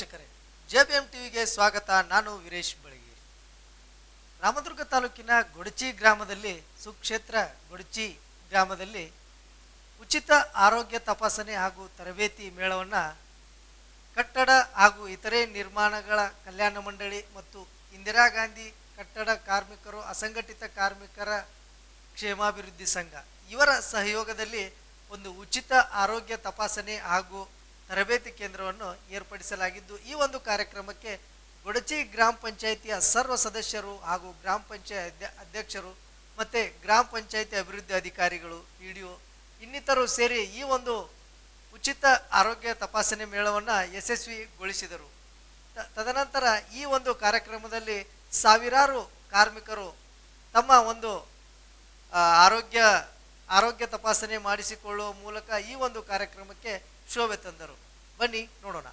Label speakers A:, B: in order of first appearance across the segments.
A: ನ್ಯೂಸ್ಗೆ ಸ್ವಾಗತ. ನಾನು ವೀರೇಶ್ ಬಳಗೇರಿ ರಾಮದುರ್ಗ ತಾಲೂಕಿನ ಗೊಡಚಿ ಗ್ರಾಮದಲ್ಲಿ, ಸುಕ್ಷೇತ್ರ ಗೊಡಚಿ ಗ್ರಾಮದಲ್ಲಿ ಉಚಿತ ಆರೋಗ್ಯ ತಪಾಸಣೆ ಹಾಗೂ ತರಬೇತಿ ಮೇಳವನ್ನು ಕಟ್ಟಡ ಹಾಗೂ ಇತರೆ ನಿರ್ಮಾಣಗಳ ಕಲ್ಯಾಣ ಮಂಡಳಿ ಮತ್ತು ಇಂದಿರಾ ಗಾಂಧಿ ಕಟ್ಟಡ ಕಾರ್ಮಿಕರು, ಅಸಂಘಟಿತ ಕಾರ್ಮಿಕರ ಕ್ಷೇಮಾಭಿವೃದ್ಧಿ ಸಂಘ, ಇವರ ಸಹಯೋಗದಲ್ಲಿ ಒಂದು ಉಚಿತ ಆರೋಗ್ಯ ತಪಾಸಣೆ ಹಾಗೂ ತರಬೇತಿ ಕೇಂದ್ರವನ್ನು ಏರ್ಪಡಿಸಲಾಗಿದ್ದು, ಈ ಒಂದು ಕಾರ್ಯಕ್ರಮಕ್ಕೆ ಗೊಡಚಿ ಗ್ರಾಮ ಪಂಚಾಯಿತಿಯ ಸರ್ವ ಸದಸ್ಯರು ಹಾಗೂ ಗ್ರಾಮ ಪಂಚಾಯತ್ ಅಧ್ಯಕ್ಷರು ಮತ್ತು ಗ್ರಾಮ ಪಂಚಾಯಿತಿ ಅಭಿವೃದ್ಧಿ ಅಧಿಕಾರಿಗಳು, ಇ ಡಿ ಇನ್ನಿತರು ಸೇರಿ ಈ ಒಂದು ಉಚಿತ ಆರೋಗ್ಯ ತಪಾಸಣೆ ಮೇಳವನ್ನು ಯಶಸ್ವಿಗೊಳಿಸಿದರು. ತದನಂತರ ಈ ಒಂದು ಕಾರ್ಯಕ್ರಮದಲ್ಲಿ ಸಾವಿರಾರು ಕಾರ್ಮಿಕರು ತಮ್ಮ ಒಂದು ಆರೋಗ್ಯ ಆರೋಗ್ಯ ತಪಾಸಣೆ ಮಾಡಿಸಿಕೊಳ್ಳುವ ಮೂಲಕ ಈ ಒಂದು ಕಾರ್ಯಕ್ರಮಕ್ಕೆ ಶೋಭೆ ತಂದರು. ಬನ್ನಿ, ನೋಡೋಣ.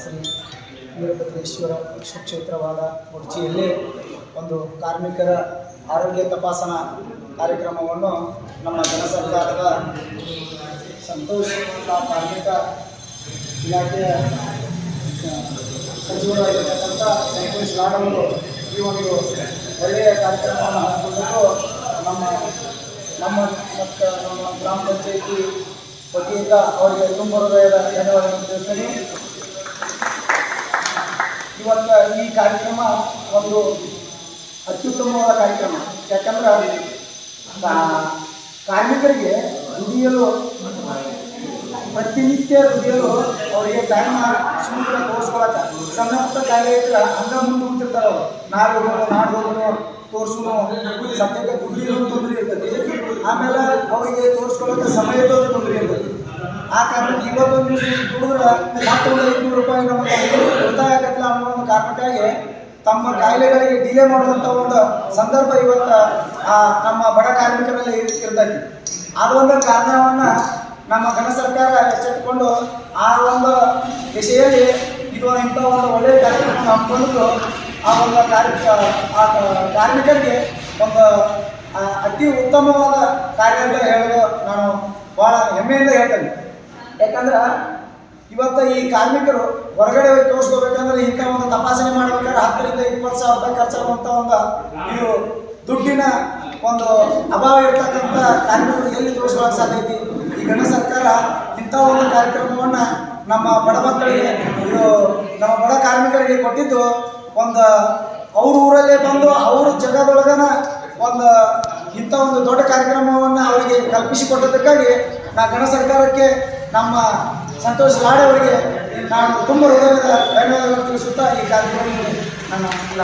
B: ಶ್ರೀ ವೀರಭದ್ರೇಶ್ವರ ಕ್ಷೇತ್ರವಾದ ಮುಡ್ಚಿಯಲ್ಲಿ ಒಂದು ಕಾರ್ಮಿಕರ ಆರೋಗ್ಯ ತಪಾಸಣಾ ಕಾರ್ಯಕ್ರಮವನ್ನು ನಮ್ಮ ಜನ ಸರ್ಕಾರದ ಸಂತೋಷ್ ಕಾರ್ಮಿಕ ಇಲಾಖೆಯ ಸಚಿವರಾಗಿರ್ತಕ್ಕಂಥ ಸಂತೋಷ್ ಲಾಡವರು ಈ ಒಂದು ಒಳ್ಳೆಯ ಕಾರ್ಯಕ್ರಮವನ್ನು ಹಾಕಿಕೊಂಡು ನಮ್ಮ ನಮ್ಮ ಮತ್ತು ನಮ್ಮ ಗ್ರಾಮ ಪಂಚಾಯಿತಿ ವತಿಯಿಂದ ಅವರಿಗೆ ತುಂಬ ಹೃದಯದ ಧನ್ಯವಾದಗಳನ್ನು ತಿಳಿಸ್ತೀನಿ ಇವತ್ತು ಈ ಕಾರ್ಯಕ್ರಮ ಒಂದು ಅತ್ಯುತ್ತಮವಾದ ಕಾರ್ಯಕ್ರಮ. ಯಾಕಂದ್ರೆ ಕಾರ್ಮಿಕರಿಗೆ ದುಡಿಯಲು ಪ್ರತಿನಿತ್ಯ ದುಡಿಯಲು ಅವರಿಗೆ ಟೈಮ್ ಸುಮ್ಮನೆ ತೋರಿಸ್ಕೊಳಕ ಸಣ್ಣ ಪುಟ್ಟ ಕಾರ್ಯ ಇದ್ರೆ ಹಂಗ ಮುಂದೆ ಅವರು ತೋರಿಸೋಣ ಸದ್ಯಕ್ಕೆ ದುಡ್ಡಿನ ತೊಂದರೆ ಇರ್ತೈತಿ ಆಮೇಲೆ ಅವರಿಗೆ ತೋರಿಸ್ಕೊಳ್ಳೋಕೆ ಸಮಯದ ತೊಂದರೆ ಇರ್ತೈತಿ ಆ ಕಾರಣಕ್ಕೆ ಇವತ್ತೊಂದು ದುಡಿದ್ರೆ ಮತ್ತೊಂದು ಐದುನೂರು ರೂಪಾಯಿ ನಮಗೆ ಉಳಿತಾಯ ಆಗತ್ತಲ್ಲ ಅನ್ನೋ ಒಂದು ಕಾರಣಕ್ಕಾಗಿ ತಮ್ಮ ಕಾಯಿಲೆಗಳಿಗೆ ಡಿಲೇ ಮಾಡುವಂಥ ಒಂದು ಸಂದರ್ಭ ಇವತ್ತು ಆ, ನಮ್ಮ ಬಡ ಕಾರ್ಮಿಕರಲ್ಲಿ ಇರ್ತೈತಿ ಅದೊಂದು ಕಾರಣವನ್ನು ನಮ್ಮ ಘನ ಸರ್ಕಾರ ಎಚ್ಚೆತ್ತುಕೊಂಡು ಆ ಒಂದು ವಿಷಯದಲ್ಲಿ ಇದು ಇಂಥ ಒಂದು ಒಳ್ಳೆಯ ಕಾರ್ಯಕ್ರಮ ಹಮ್ಮಿಕೊಂಡು ಆ ಒಂದು ಕಾರ್ಮಿಕ, ಆ ಕಾರ್ಮಿಕರಿಗೆ ಒಂದು ಅತಿ ಉತ್ತಮವಾದ ಕಾರ್ಯ ಅಂತ ಹೇಳಲು ನಾನು ಭಾಳ ಹೆಮ್ಮೆಯಿಂದ ಹೇಳ್ತೇನೆ. ಯಾಕಂದ್ರೆ ಇವತ್ತು ಈ ಕಾರ್ಮಿಕರು ಹೊರಗಡೆ ಹೋಗಿ ತೋರಿಸ್ಕೋಬೇಕಂದ್ರೆ ಇಂಥ ಒಂದು ತಪಾಸಣೆ ಮಾಡಬೇಕಾದ್ರೆ ಹತ್ತರಿಂದ ಇಪ್ಪತ್ತು ಸಾವಿರ ರೂಪಾಯಿ ಖರ್ಚಾಗುವಂಥ ಒಂದು ಇದು ದುಡ್ಡಿನ ಒಂದು ಅಭಾವ ಇರ್ತಕ್ಕಂಥ ಕಾರ್ಮಿಕರು ಎಲ್ಲಿ ತೋರಿಸ್ಕೊಳಕ್ಕೆ ಸಾಧ್ಯ ಐತಿ? ಈ ಗಣ ಸರ್ಕಾರ ಇಂಥ ಒಂದು ಕಾರ್ಯಕ್ರಮವನ್ನು ನಮ್ಮ ಬಡ ಮಕ್ಕಳಿಗೆ, ಇದು ನಮ್ಮ ಬಡ ಕಾರ್ಮಿಕರಿಗೆ ಕೊಟ್ಟಿದ್ದು ಒಂದು ಅವ್ರ ಊರಲ್ಲೇ ಬಂದು ಅವ್ರ ಜಗದೊಳಗನ ಒಂದು ಇಂಥ ಒಂದು ದೊಡ್ಡ ಕಾರ್ಯಕ್ರಮವನ್ನು ಅವರಿಗೆ ಕಲ್ಪಿಸಿಕೊಟ್ಟದಕ್ಕಾಗಿ ನಾ ಗಣ ಸರ್ಕಾರಕ್ಕೆ ನಮ್ಮ ಸಂತೋಷ್ ಲಾಡೆ ಅವರಿಗೆ ನಾನು ತುಂಬ ಹೃದಯದ ಧನ್ಯವಾದಗಳು ತಿಳಿಸುತ್ತಾ ಈ ಕಾರ್ಯಕ್ರಮಕ್ಕೆ ನನ್ನ